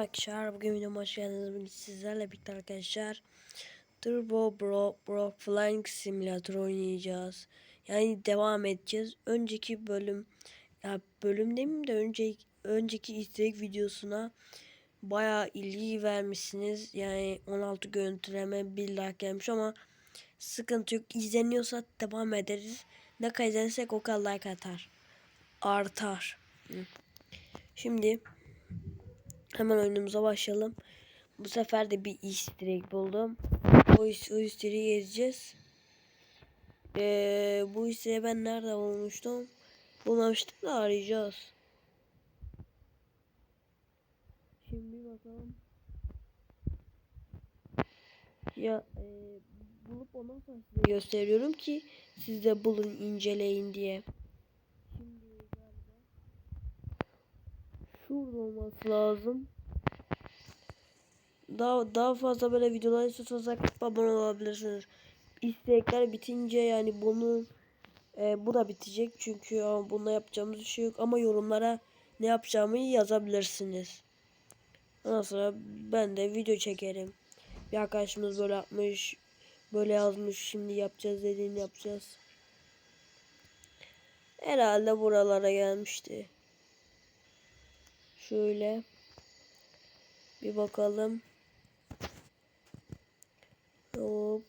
arkadaşlar bugün videoma hoş geldiniz. Bugün sizlerle birlikte arkadaşlar Turbo Bro, Bro Flying Simulator oynayacağız. Yani devam edeceğiz. Önceki bölüm ya bölüm demeyeyim de önce, önceki istek videosuna bayağı ilgi vermişsiniz. Yani 16 görüntüleme bir like gelmiş ama sıkıntı yok. İzleniyorsa devam ederiz. Ne kadar izlensek o kadar like atar. Artar. Şimdi Hemen oyunumuza başlayalım. Bu sefer de bir easter egg buldum. O, easter egg'i gezeceğiz. Ee, bu easter ben nerede bulmuştum? Bulmamıştım da arayacağız. Şimdi bakalım. Ya e, bulup ondan sonra gösteriyorum ki siz de bulun inceleyin diye. Şimdi galiba şurada olması lazım. Daha daha fazla böyle videolar istiyorsanız abone olabilirsiniz. İstekler bitince yani bunu e, bu da bitecek çünkü ama bununla yapacağımız bir şey yok ama yorumlara ne yapacağımı yazabilirsiniz. Ondan sonra ben de video çekerim. Bir arkadaşımız böyle yapmış, böyle yazmış, şimdi yapacağız dediğini yapacağız. Herhalde buralara gelmişti. Şöyle bir bakalım. Hop.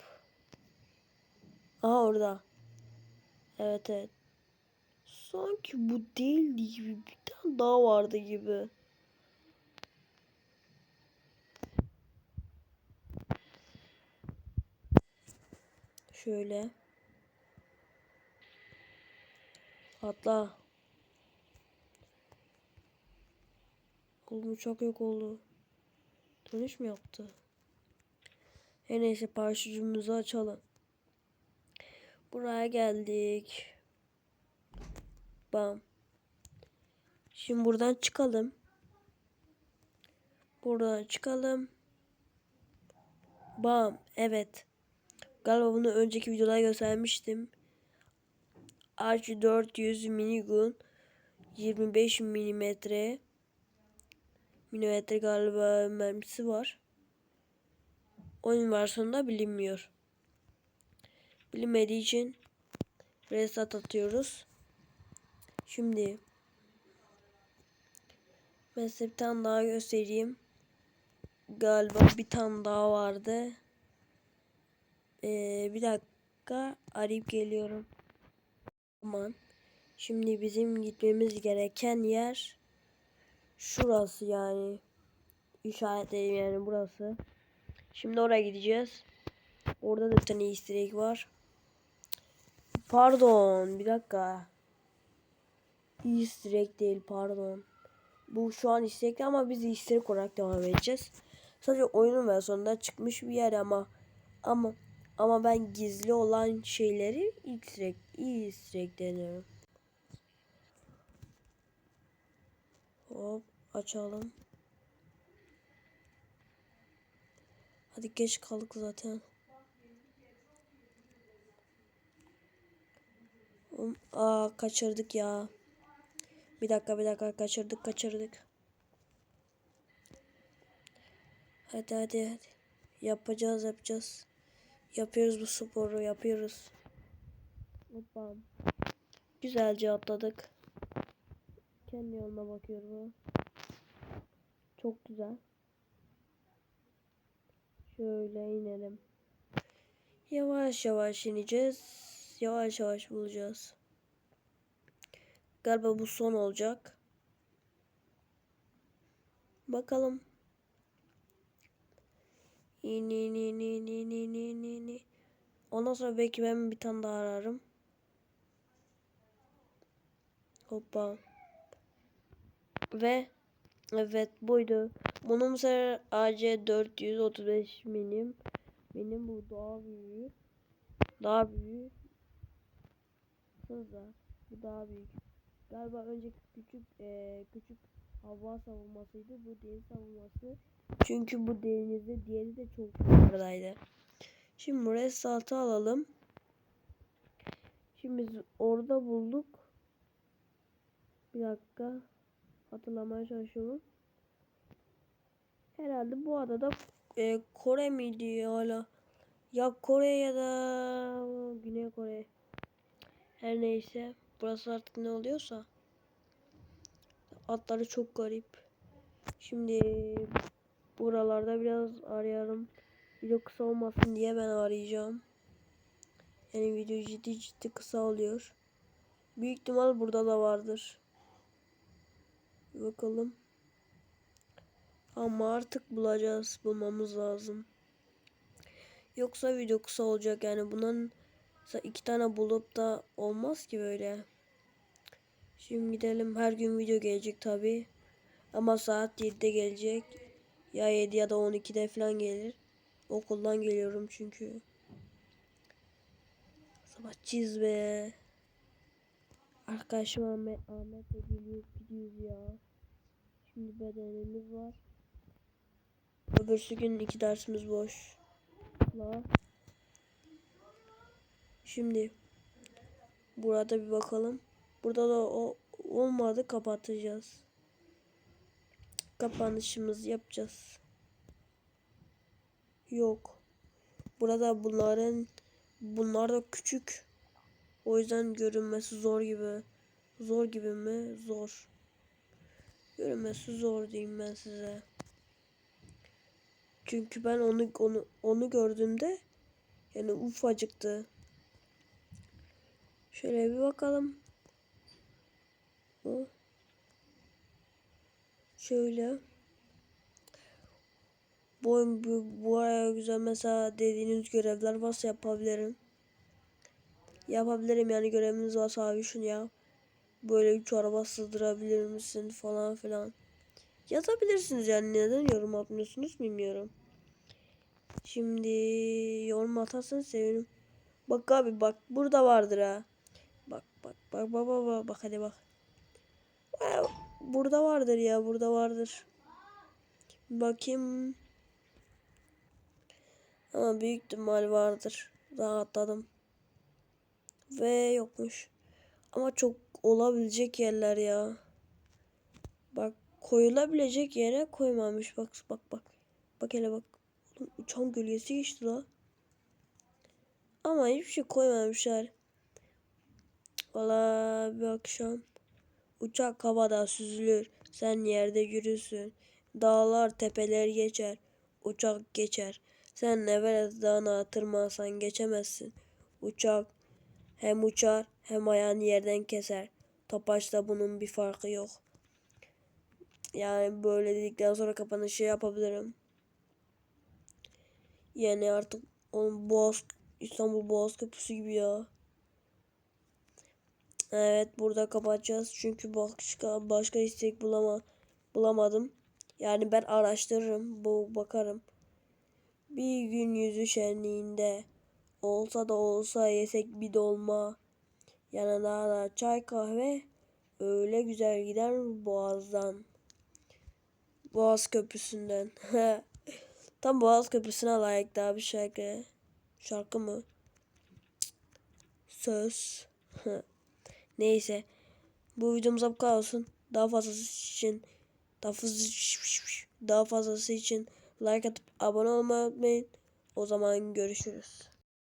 Aha orada. Evet evet. Sanki bu değildi gibi. Bir tane daha vardı gibi. Şöyle. Atla. Oğlum uçak yok oldu. Dönüş mü yaptı? Her neyse paraşütümüzü açalım. Buraya geldik. Bam. Şimdi buradan çıkalım. Buradan çıkalım. Bam. Evet. Galiba bunu önceki videoda göstermiştim. RC400 minigun 25 milimetre milimetre galiba mermisi var. Oyun versiyonunda bilinmiyor. Bilinmediği için reset atıyoruz. Şimdi ben bir tane daha göstereyim. Galiba bir tane daha vardı. Ee, bir dakika arayıp geliyorum. Aman. Şimdi bizim gitmemiz gereken yer şurası yani. İşaretledim yani burası. Şimdi oraya gideceğiz. Orada da bir tane easter egg var. Pardon bir dakika. Easter egg değil pardon. Bu şu an easter egg ama biz easter egg olarak devam edeceğiz. Sadece oyunun versiyonunda çıkmış bir yer ama ama ama ben gizli olan şeyleri easter egg, easter egg deniyorum. Hop açalım. Hadi geç kaldık zaten. Aa kaçırdık ya. Bir dakika bir dakika kaçırdık kaçırdık. Hadi hadi hadi. Yapacağız yapacağız. Yapıyoruz bu sporu yapıyoruz. Hoppa. Güzelce atladık. Kendi yoluna bakıyor bu. Çok güzel. Şöyle inelim. Yavaş yavaş ineceğiz. Yavaş yavaş bulacağız. Galiba bu son olacak. Bakalım. İn in in in in in in in. Ondan sonra belki ben bir tane daha ararım. Hoppa. Ve evet buydu. Bunun sefer AC 435 milim. Benim bu daha büyük. Daha büyük. Hızla. Bu daha büyük. Galiba önceki küçük e, küçük hava savunmasıydı. Bu deniz savunması. Çünkü bu denizde diğeri de çok yukarıdaydı. Şimdi buraya saltı alalım. Şimdi biz orada bulduk. Bir dakika. Hatırlamaya çalışıyorum. Herhalde bu adada e, Kore miydi hala? Ya Kore ya da Güney Kore. Her neyse. Burası artık ne oluyorsa. Adları çok garip. Şimdi buralarda biraz arayalım. Video kısa olmasın diye ben arayacağım. Yani video ciddi ciddi kısa oluyor. Büyük ihtimal burada da vardır. Bakalım. Ama artık bulacağız. Bulmamız lazım. Yoksa video kısa olacak yani bundan iki tane bulup da olmaz ki böyle. Şimdi gidelim. Her gün video gelecek tabi. Ama saat 7'de gelecek. Ya 7 ya da 12'de falan gelir. Okuldan geliyorum çünkü. Sabahçıyız be. Arkadaşım Ahmet, Ahmet'le geliyoruz gidiyoruz ya. Şimdi bedenimiz var. Öbürsü gün iki dersimiz boş. La. Şimdi burada bir bakalım. Burada da o olmadı kapatacağız. Kapanışımızı yapacağız. Yok. Burada bunların bunlar da küçük. O yüzden görünmesi zor gibi. Zor gibi mi? Zor. Görünmesi zor diyeyim ben size. Çünkü ben onu onu onu gördüğümde yani ufacıktı. Şöyle bir bakalım. O. Şöyle. Bu oyun bu, bu araya güzel mesela dediğiniz görevler varsa yapabilirim. Yapabilirim yani göreviniz varsa abi şunu ya. Böyle üç araba sığdırabilir misin falan filan. Yazabilirsiniz yani neden yorum atmıyorsunuz bilmiyorum. Şimdi yorum atarsanız sevinirim. Bak abi bak burada vardır ha. Bak bak bak bak bak bak, bak hadi bak. Burada vardır ya burada vardır. Bakayım. Ama büyük ihtimal vardır. Rahatladım. Ve yokmuş. Ama çok olabilecek yerler ya. Bak koyulabilecek yere koymamış. Bak bak bak. Bak hele bak. Oğlum, uçan gölgesi geçti la. Ama hiçbir şey koymamışlar. Valla bir akşam. Uçak havada süzülür. Sen yerde yürürsün. Dağlar tepeler geçer. Uçak geçer. Sen Everest dağına tırmansan geçemezsin. Uçak hem uçar hem ayağını yerden keser. Topaçla bunun bir farkı yok. Yani böyle dedikten sonra kapanışı yapabilirim. Yani artık onun Boğaz, İstanbul Boğaz Köprüsü gibi ya. Evet burada kapatacağız çünkü başka başka istek bulama bulamadım. Yani ben araştırırım, bu bakarım. Bir gün yüzü şenliğinde olsa da olsa yesek bir dolma. Yanına da çay kahve öyle güzel gider boğazdan. Boğaz Köprüsü'nden. Tam Boğaz Köprüsü'ne layık daha bir şarkı. Şarkı mı? Söz. Neyse. Bu videomuz bu kadar olsun. Daha fazlası için daha fazlası, daha fazlası için like atıp abone olmayı unutmayın. O zaman görüşürüz.